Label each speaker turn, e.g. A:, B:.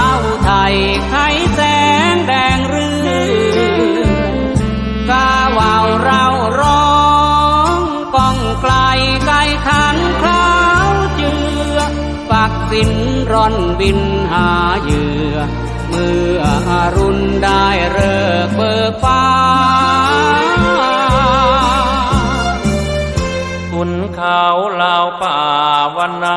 A: าวไทยไขแสงแดงรื่อกาวาวเราร้องก้องไกลไกลขันคล้าวเจือปักสินร่อนบินหาเหยื่อ เมื่ออรุณได้เริกเบิกฟ้า
B: คุณเขาลาวป่าวันนา